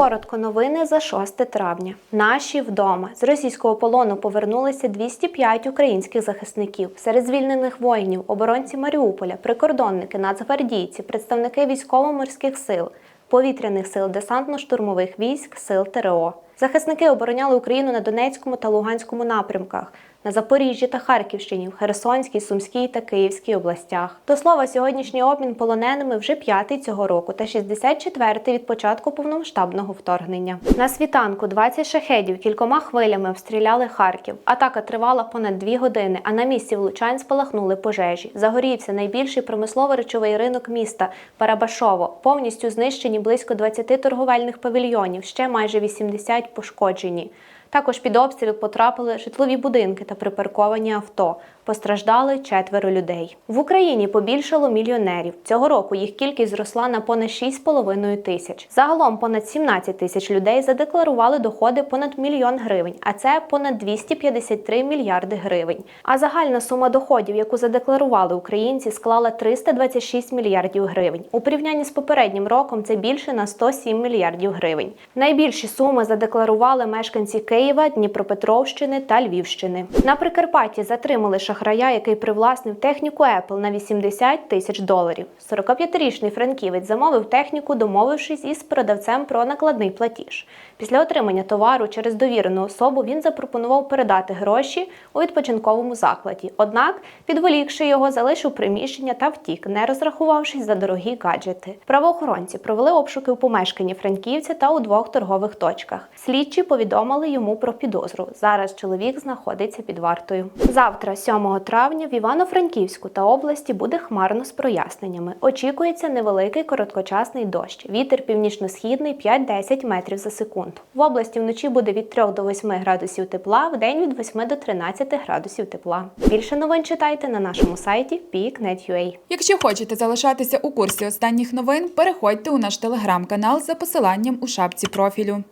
Коротко новини за 6 травня. Наші вдома з російського полону повернулися 205 українських захисників. Серед звільнених воїнів, оборонці Маріуполя, прикордонники, нацгвардійці, представники військово-морських сил, повітряних сил, десантно-штурмових військ, сил ТРО. Захисники обороняли Україну на Донецькому та Луганському напрямках, на Запоріжжі та Харківщині, в Херсонській, Сумській та Київській областях. До слова, сьогоднішній обмін полоненими вже п'ятий цього року та 64-й від початку повномасштабного вторгнення. На світанку 20 шахедів кількома хвилями обстріляли Харків. Атака тривала понад дві години, а на місці влучань спалахнули пожежі. Загорівся найбільший промислово-речовий ринок міста Парабашово. Повністю знищені близько 20 торговельних павільйонів, ще майже 80 пошкоджені. Також під обстріл потрапили житлові будинки та припарковані авто. Постраждали четверо людей. В Україні побільшало мільйонерів. Цього року їх кількість зросла на понад 6,5 тисяч. Загалом понад 17 тисяч людей задекларували доходи понад мільйон гривень, а це понад 253 мільярди гривень. А загальна сума доходів, яку задекларували українці, склала 326 мільярдів гривень. У порівнянні з попереднім роком це більше на 107 мільярдів гривень. Найбільші суми задекларували мешканці Києва, Дніпропетровщини та Львівщини. На Прикарпатті затримали шахрая, який привласнив техніку Apple на 80 тисяч доларів. 45-річний франківець замовив техніку, домовившись із продавцем про накладний платіж. Після отримання товару через довірену особу він запропонував передати гроші у відпочинковому закладі. Однак, відволікши його, залишив приміщення та втік, не розрахувавшись за дорогі гаджети. Правоохоронці провели обшуки у помешканні франківця та у двох торгових точках. Слідчі повідомили йому про підозру. Зараз чоловік знаходиться під вартою. Завтра, 7 травня, в Івано-Франківську та області буде хмарно з проясненнями. Очікується невеликий короткочасний дощ. Вітер північно-східний 5-10 метрів за секунду. В області вночі буде від 3 до 8 градусів тепла, в день від 8 до 13 градусів тепла. Більше новин читайте на нашому сайті peak.net.ua. Якщо хочете залишатися у курсі останніх новин, переходьте у наш телеграм-канал за посиланням у шапці профілю.